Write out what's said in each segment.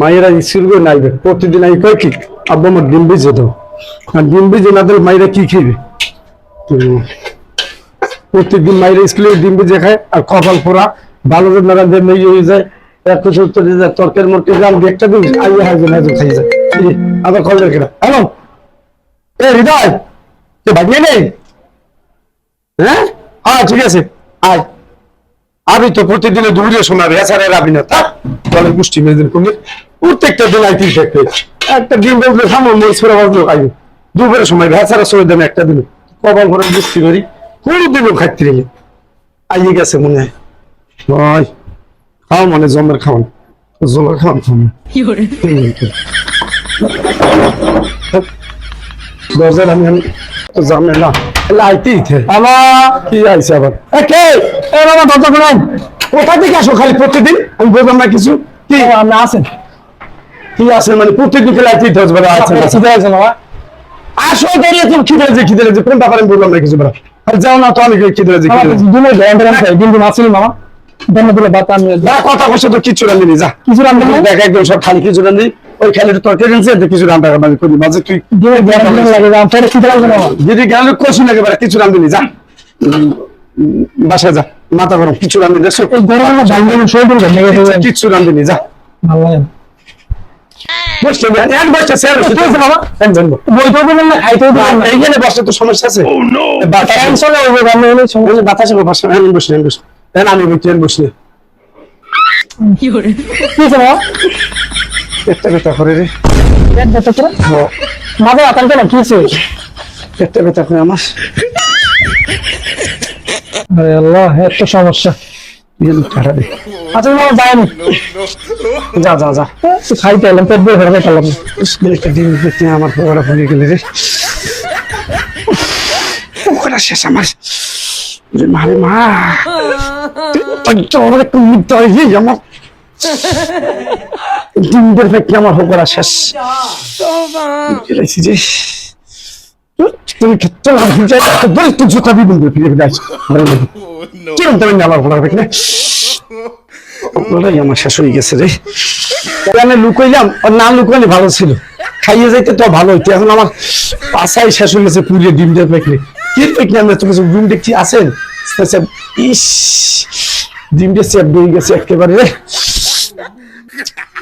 মায়েরা করে নাইবে। প্রতিদিন আমি কয় কি, আব্বু আমার ডিম ভিজে দাও। আর ডিম ভিজে না দিলে মায়েরা কি খেবে প্রত্যেকদিন মায়েরা স্কুলে ডিম ভিজে খায়, আর কপাল পোড়া, ভালো নারা যে মেয়ে হয়ে যায় তরকারি মরকে যান একটা দিন আইয়া হাজে না খাই যায় আবার কল রেখে হ্যালো? এ, হৃদয় কে ভাগিয়ে নেই? হ্যাঁ? হ্যাঁ ঠিক আছে, আয়। আমি তো প্রতিদিনে দূরে শোনাবে এছাড়া রাবি না। তা বলে পুষ্টি মেয়েদের কমে প্রত্যেকটা দিন আইতি থাকবে একটা ডিম বেজলে সামনে মরিচ ফেরা বাজলো খাইবে দুপুরের সময় ভেসারা সময় দেন একটা দিন। কপাল করে বুঝতে পারি কোনো দিনও খাইতে গেলে আইয়ে গেছে মনে হয়। খাও মানে জমের খাওয়ান জমের খাওয়ান খাওয়ান দরজার আমি আমি তো জানে না লাইতেই থে আমার কি আইছে আবার? এ এ বাবা দরজা খোলেন কোথা থেকে আসো খালি প্রতিদিন? আমি বললাম না কিছু। কি? আপনি কি মানে আছেন। বাবা? আসো দাঁড়িয়ে তুমি কোন ব্যাপারে বললাম না আর যাও না তো আমি দিনে মামা দিলে আমি যা কথা কইছো তো কিছু রান্ধি যা। কিছু? দেখ একদম সব খালি কিছু রান্ধি ওই খালি তরকারি এতে কিছু রান্না মানে করি। মাঝে তুই যদি গেল কষি লাগে এবারে কিছু রান্ধি যা। বাসায় যা মাথা গরম কিছু রান্ধি কিচ্ছু রান্ধি যা। বসতে এক বসতে স্যার বাবা তো না খাইতে এইখানে বসতে তো সমস্যা আছে। বাতাস সমস্যা। বাতাসে বসে আমি বসে আমি বসে। আমি বসে বসে। কি পেটটা ব্যথা করে রে। পেট ব্যথা করে? মাঝে আতঙ্ক না কি আছে পেটটা ব্যথা করে আমার। আরে আল্লাহ এত সমস্যা। ইয়ে আচ্ছা মামা যায়নি? যা যা যা। খাইতে এলাম পেট বের ভরে পেলাম একটা দিন পেটে আমার পকড়া ফুলিয়ে গেলে রে। পকড়া শেষ আমার। মারে মা আমার একটু মুদ্রা হয়ে আমার। দিনদের পেটে আমার পকড়া শেষ গেলেছি তুমি ক্ষেত্রে জুতা ফিরে ফিরে আসছে কিরম তুমি আমার ওরাই আমার শেষ হয়ে গেছে রে। আমি লুকাইলাম আর না লুকাইলে ভালো ছিল। খাইয়ে যাইতে তো ভালো হইতো এখন আমার পাশাই শেষ হয়ে গেছে পুরিয়ে ডিমটা পেকলে কি পেকলে আমরা তো কিছু ডিম দেখছি আচ্ছা, ইস ডিমটা চেপ দিয়ে গেছে একেবারে। রে।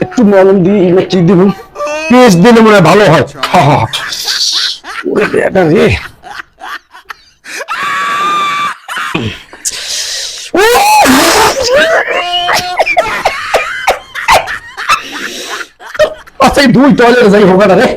একটু মলম দিয়ে এগুলো কি দিব? পেস্ট দিলে মনে ভালো হয়। ওরে বেটা রে। আচ্ছা দুই টয়লেট যাই হোক না রে।